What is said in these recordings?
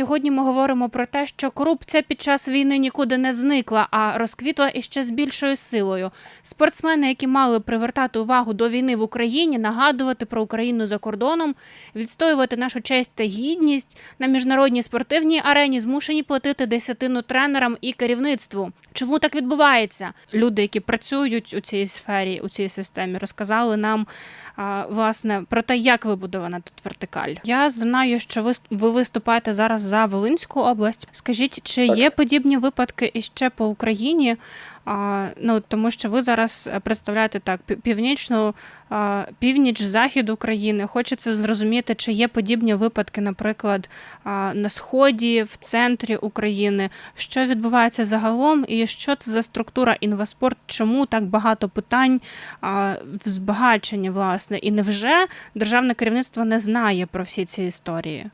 Сьогодні ми говоримо про те, що корупція під час війни нікуди не зникла, а розквітла іще з більшою силою. Спортсмени, які мали привертати увагу до війни в Україні, нагадувати про Україну за кордоном, відстоювати нашу честь та гідність на міжнародній спортивній арені, змушені платити десятину тренерам і керівництву. Чому так відбувається? Люди, які працюють у цій сфері, у цій системі, розказали нам власне про те, як вибудована тут вертикаль. Я знаю, що ви ви виступаєте зараз за Волинську область. Скажіть, чи Так. є подібні випадки іще по Україні? А, ну тому що ви зараз представляєте так пів- північну а, північ, захід України. Хочеться зрозуміти, чи є подібні випадки, наприклад, а, на сході, в центрі України. Що відбувається загалом, і що це за структура інваспорт? Чому так багато питань а, в збагаченні, власне, і невже державне керівництво не знає про всі ці історії?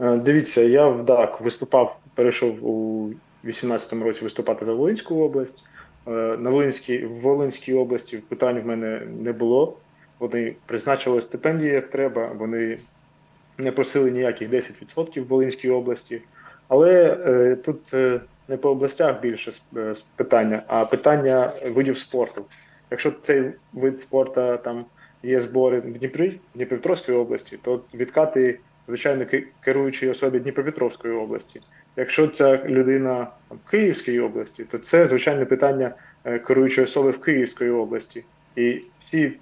Е, Дивіться, я так виступав, перейшов у 18-му році виступати за Волинську область. Е, На Волинській, в Волинській області питань в мене не було. Вони призначили стипендії як треба, вони не просили ніяких 10% в Волинській області. Але е, тут е, не по областях більше е, питання, а питання видів спорту. Якщо цей вид спорту там є збори в Дніпрі, в Дніпропетровській області, то відкати звичайно керуючій особі Дніпропетровської області. Якщо ця людина там, в Київській області, то це звичайно питання е, керуючої особи в Київській області. І всі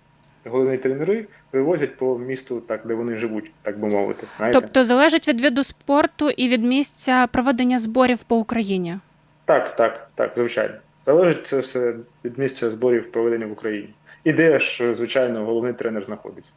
головні тренери вивозять по місту, так де вони живуть, так би мовити. Знаєте? Тобто залежить від виду спорту і від місця проведення зборів по Україні. Так, так, так, звичайно. Залежить це все від місця зборів проведення в Україні. І де ж, звичайно, головний тренер знаходиться.